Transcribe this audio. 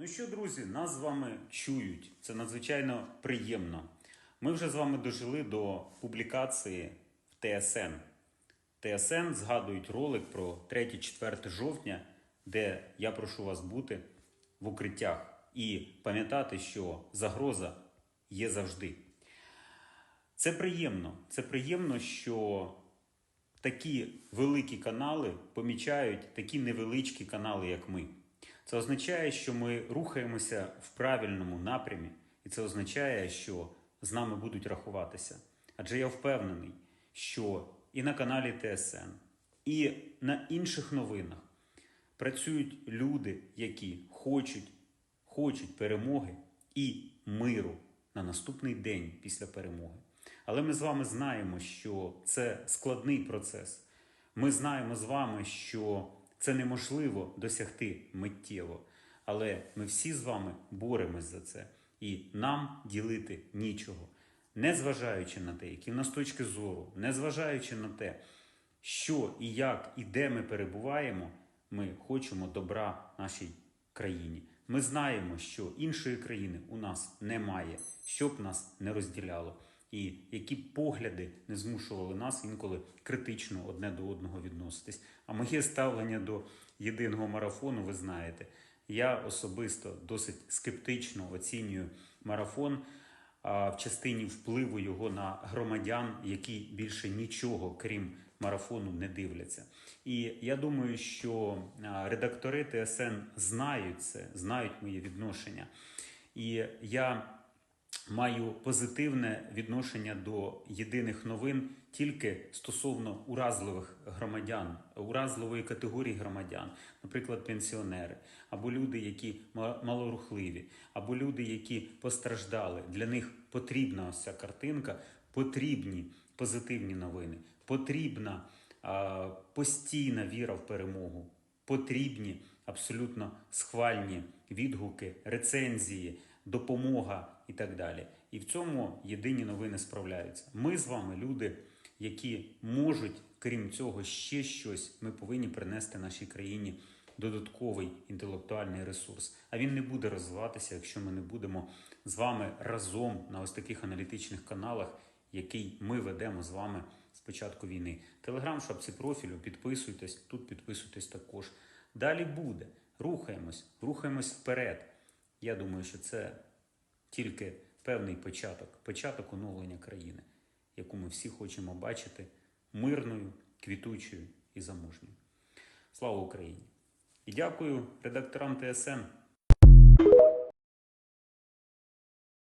Ну що, друзі, нас з вами чують. Це надзвичайно приємно. Ми вже з вами дожили до публікації в ТСН. ТСН згадують ролик про 3-4 жовтня, де я прошу вас бути в укриттях і пам'ятати, що загроза є завжди. Це приємно. Це приємно, що такі великі канали помічають такі невеличкі канали, як ми. Це означає, що ми рухаємося в правильному напрямі, і це означає, що з нами будуть рахуватися. Адже я впевнений, що і на каналі ТСН, і на інших новинах працюють люди, які хочуть, хочуть перемоги і миру на наступний день після перемоги. Але ми з вами знаємо, що це складний процес. Ми знаємо з вами, що це неможливо досягти миттєво. Але ми всі з вами боремось за це, і нам ділити нічого. Незважаючи на те, які в нас точки зору, незважаючи на те, що і як і де ми перебуваємо, ми хочемо добра нашій країні. Ми знаємо, що іншої країни у нас немає, щоб нас не розділяло, і які погляди не змушували нас інколи критично одне до одного відноситись. А моє ставлення до єдиного марафону, ви знаєте, я особисто досить скептично оцінюю марафон в частині впливу його на громадян, які більше нічого крім марафону не дивляться. І я думаю, що редактори ТСН знають це, знають моє відношення. І я маю позитивне відношення до єдиних новин тільки стосовно уразливих громадян, уразливої категорії громадян, наприклад, пенсіонери, або люди, які ма- малорухливі, або люди, які постраждали. Для них потрібна ось ця картинка, потрібні позитивні новини, потрібна а, постійна віра в перемогу, потрібні абсолютно схвальні відгуки, рецензії, допомога і так далі. І в цьому єдині новини справляються. Ми з вами люди, які можуть, крім цього, ще щось. Ми повинні принести нашій країні додатковий інтелектуальний ресурс. А він не буде розвиватися, якщо ми не будемо з вами разом на ось таких аналітичних каналах, який ми ведемо з вами з початку війни. Телеграм, шапці профілю, підписуйтесь, тут підписуйтесь також. Далі буде. Рухаємось, рухаємось вперед. Я думаю, що це тільки певний початок, початок оновлення країни, яку ми всі хочемо бачити мирною, квітучою і заможньою. Слава Україні! І дякую редакторам ТСН.